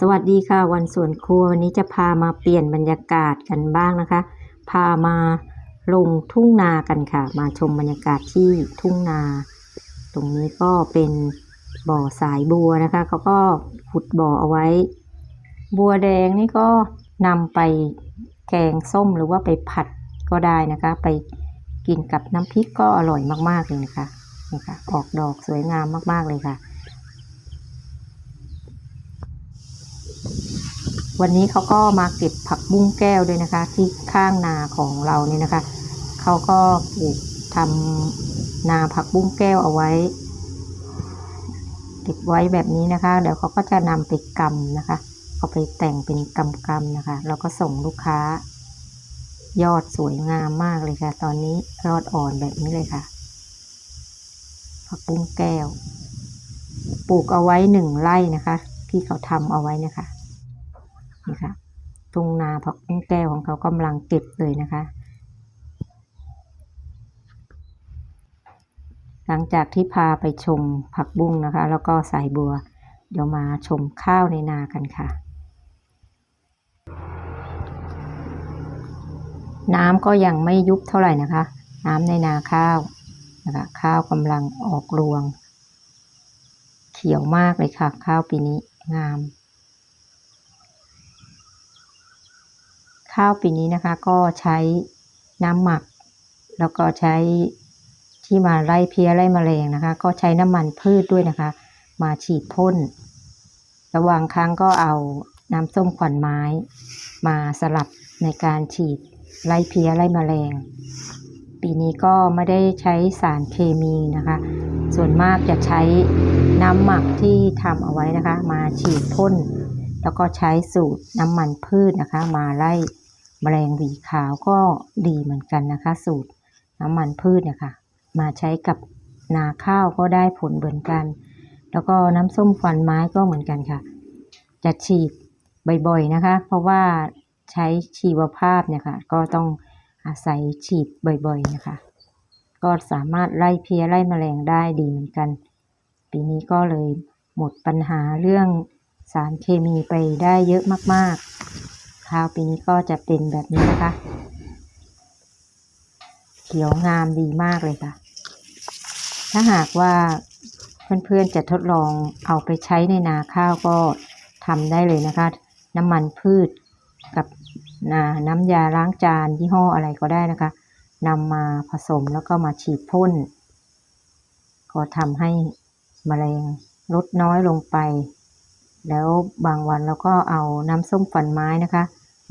สวัสดีค่ะวันสวนครัววันนี้จะพามาเปลี่ยนบรรยากาศกันบ้างนะคะ พามาลงทุ่งนากันค่ะ มาชมบรรยากาศที่ทุ่งนา ตรงนี้ก็เป็นบ่อสายบัวนะคะเขาก็ขุดบ่อเอาไว้ บัวแดงนี่ก็นำไปแกงส้มหรือว่าไปผัดก็ได้นะคะ ไปกินกับน้ำพริกก็อร่อยมากๆเลยนะคะนี่ค่ะออกดอกสวยงามมากๆเลยค่ะ วันนี้เขาก็มาเก็บผักบุ้งแก้วด้วยนะคะ ที่ข้างนาของเราเนี่ยนะคะเขาก็ปลูกทำนาผักบุ้งแก้วเอาไว้ เก็บไว้แบบนี้นะคะ เดี๋ยวเขาก็จะนำไปกำนะคะเอาไปแต่งเป็นกำกำนะคะ แล้วก็ส่งลูกค้า ยอดสวยงามมากเลยค่ะ ตอนนี้ยอดอ่อนแบบนี้เลยค่ะ ผักบุ้งแก้ว ปลูกเอาไว้หนึ่งไร่นะคะ ที่เขาทำเอาไว้นะคะ นี่ค่ะทุ่งนาผักบุ้งแก้วของเขากำลังเก็บเลยนะคะ หลังจากที่พาไปชมผักบุ้งนะคะ แล้วก็สายบัว เดี๋ยวมาชมข้าวในนากันค่ะ น้ำก็ยังไม่ยุบเท่าไหร่นะคะ น้ำในนาข้าวนะคะข้าวกำลังออกรวง เขียวมากเลยค่ะ ข้าวปีนี้งาม ข้าวปีนี้นะคะก็ใช้น้ำหมัก แล้วก็ใช้ที่มาไล่เพี้ยไล่แมลงนะคะ ก็ใช้น้ำมันพืชด้วยนะคะ มาฉีดพ่นระหว่างครั้งก็เอาน้ำส้มขวัญไม้ มาสลับในการฉีดไล่เพี้ยไล่แมลง ปีนี้ก็ไม่ได้ใช้สารเคมีนะคะ ส่วนมากจะใช้น้ำหมักที่ทำเอาไว้นะคะ มาฉีดพ่นแล้วก็ใช้สูตรน้ำมันพืชนะคะ มาไล่ แมลงหวีขาวก็ดีเหมือนกันนะคะ สูตรน้ำมันพืชเนี่ยค่ะ มาใช้กับนาข้าวก็ได้ผลเหมือนกัน แล้วก็น้ำส้มควันไม้ก็เหมือนกันค่ะ จะฉีดบ่อยๆนะคะ เพราะว่าใช้ชีวภาพเนี่ยค่ะ ก็ต้องอาศัยฉีดบ่อยๆนะคะ ก็สามารถไล่เพี้ยไล่แมลงได้ดีเหมือนกัน ปีนี้ก็เลยหมดปัญหาเรื่องสารเคมีไปได้เยอะมากๆ ข้าวปีนี้ก็จะเป็นแบบนี้นะคะ เขียวงามดีมากเลยค่ะ ถ้าหากว่าเพื่อนๆจะทดลองเอาไปใช้ในนาข้าวก็ทำได้เลยนะคะ น้ำมันพืชกับน้ำยาล้างจานยี่ห้ออะไรก็ได้นะคะนำมาผสมแล้วก็มาฉีดพ่น ก็ทำให้แมลงลดน้อยลงไป แล้วบางวันเราก็เอาน้ำส้มฝันไม้นะคะ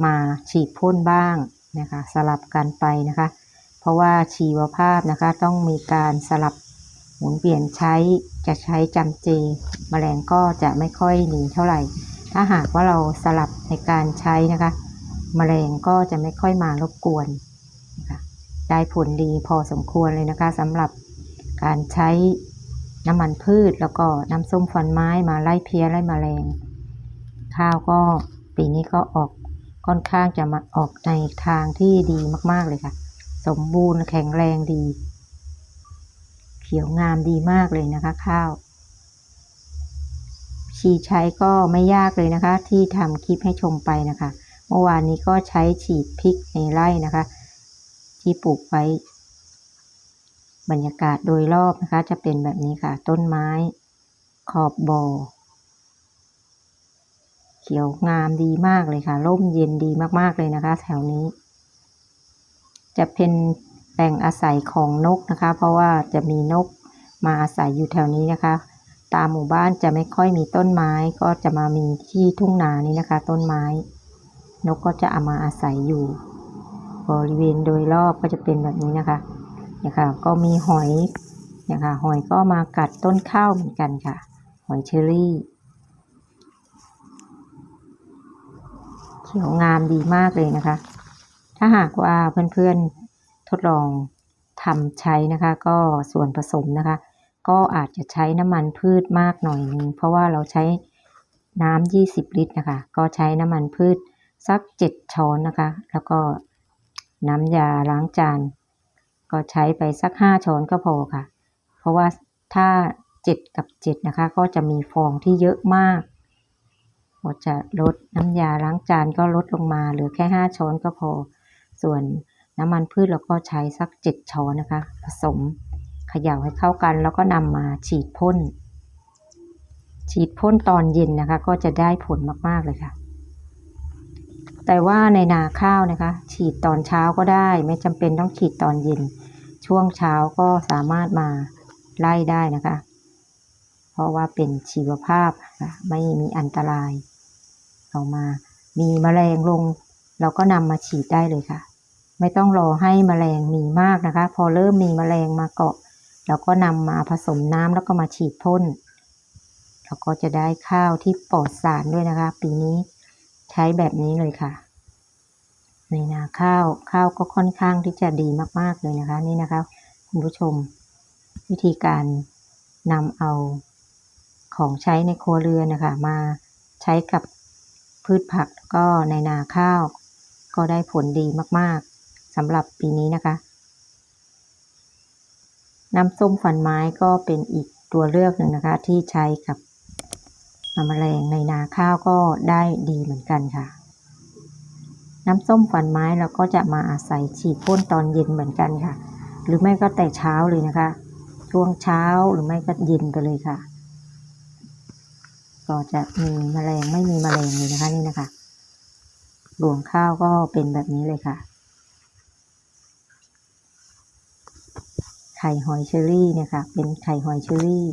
มาฉีดพ่นบ้างนะคะสลับกันไปนะคะ เพราะว่าชีวภาพนะคะต้องมีการสลับหมุนเปลี่ยนใช้จะใช้จำเจแมลงก็จะไม่ค่อยหนีเท่าไหร่ ถ้าหากว่าเราสลับในการใช้นะคะแมลงก็จะไม่ค่อยมารบกวนนะคะได้ผลดีพอสมควรเลยนะคะสำหรับการใช้น้ำมันพืชแล้วก็น้ำส้มฟันไม้มาไล่เพี้ยไล่แมลง ข้าวก็ปีนี้ก็ออก ค่อนข้างจะมาออกในทางที่ดีมากๆเลยค่ะ สมบูรณ์แข็งแรงดี เขียวงามดีมากเลยนะคะ ข้าว ชีใช้ก็ไม่ยากเลยนะคะ ที่ทำคลิปให้ชมไปนะคะ เมื่อวานนี้ก็ใช้ฉีดพริกในไร่นะคะ ที่ปลูกไว้บรรยากาศโดยรอบนะคะ จะเป็นแบบนี้ค่ะ ต้นไม้ ขอบบ่อ เขียวงามดีมากเลยค่ะ ร่มเย็นดีมากๆเลยนะคะ แถวนี้ จะเป็นแหล่งอาศัยของนกนะคะ เพราะว่าจะมีนกมาอาศัยอยู่แถวนี้นะคะ ตามหมู่บ้านจะไม่ค่อยมีต้นไม้ก็จะมามีที่ทุ่งนานี้นะคะ ต้นไม้ นกก็จะเอามาอาศัยอยู่ บริเวณโดยรอบก็จะเป็นแบบนี้นะคะเนี่ยค่ะก็มีหอยเนี่ยค่ะหอยก็มากัดต้นข้าวเหมือนกันค่ะ หอยเชอรี่ ขียวงามดีมากเลยนะคะ ถ้าหากว่าเพื่อนๆทดลองทำใช้นะคะ ก็ส่วนผสมนะคะ ก็อาจจะใช้น้ำมันพืชมากหน่อยนึงเพราะว่าเราใช้น้ำ20 ลิตรนะคะ ก็ใช้น้ำมันพืชสัก 7 ช้อนนะคะ แล้วก็น้ำยาล้างจาน ก็ใช้ไปสัก 5 ช้อนก็พอค่ะ เพราะว่าถ้า 7 กับ 7 นะคะ ก็จะมีฟองที่เยอะมาก ก็จะลดน้ำยาล้างจานก็ลดลงมาเหลือแค่ 5 ช้อนก็พอ ส่วนน้ำมันพืชเราก็ใช้สัก 7 ช้อนนะคะ ผสมเขย่าให้เข้ากันแล้วก็นำมาฉีดพ่น ฉีดพ่นตอนเย็นนะคะ ก็จะได้ผลมาก ๆ เลยค่ะ แต่ว่าในนาข้าวนะคะ ฉีดตอนเช้าก็ได้ ไม่จำเป็นต้องฉีดตอนเย็น ช่วงเช้าก็สามารถมาไล่ได้นะคะ เพราะว่าเป็นชีวภาพไม่มีอันตราย เอามา มีแมลงลง เราก็นำมาฉีดได้เลยค่ะ ไม่ต้องรอให้แมลงมีมากนะคะ พอเริ่มมีแมลงมาเกาะ เราก็นำมาผสมน้ำแล้วก็มาฉีดพ่นเราก็จะได้ข้าวที่ปลอดสารด้วยนะคะ ปีนี้ใช้แบบนี้เลยค่ะในนาข้าวข้าวก็ค่อนข้างที่จะดีมาก ๆ เลยนะคะ นี่นะคะคุณผู้ชม วิธีการนำเอาของใช้ในครัวเรือนนะคะ มาใช้กับ พืชผักก็ในนาข้าว ก็ได้ผลดีมากๆสำหรับปีนี้นะคะ น้ำส้มฟันไม้ก็เป็นอีกตัวเลือกหนึ่งนะคะ ที่ใช้กับแมลงในนาข้าวก็ได้ดีเหมือนกันค่ะ น้ำส้มฟันไม้เราก็จะมาอาศัยฉีดพ่นตอนเย็นเหมือนกันค่ะ หรือไม่ก็แต่เช้าเลยนะคะ ช่วงเช้าหรือไม่ก็เย็นไปเลยค่ะ ก็จะมีแมลงไม่มีแมลงเลยนะคะนี่นะคะรวงข้าวก็เป็นแบบนี้เลยค่ะ ไข่หอยเชอรี่เนี่ยค่ะ เป็นไข่หอยเชอรี่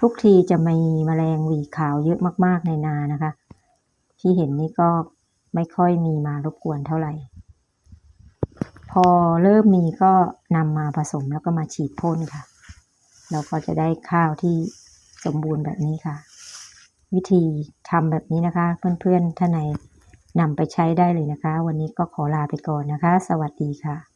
ทุกทีจะมีแมลงหวีขาวเยอะมาก ๆ ในนานะคะ ที่เห็นนี่ก็ไม่ค่อยมีมารบกวนเท่าไหร่ พอเริ่มมีก็นำมาผสมแล้วก็มาฉีดพ่นค่ะ เราก็จะได้ข้าวที่สมบูรณ์แบบนี้ค่ะ วิธีทำแบบนี้นะคะ เพื่อนๆท่านไหนนำไปใช้ได้เลยนะคะ วันนี้ก็ขอลาไปก่อนนะคะ สวัสดีค่ะ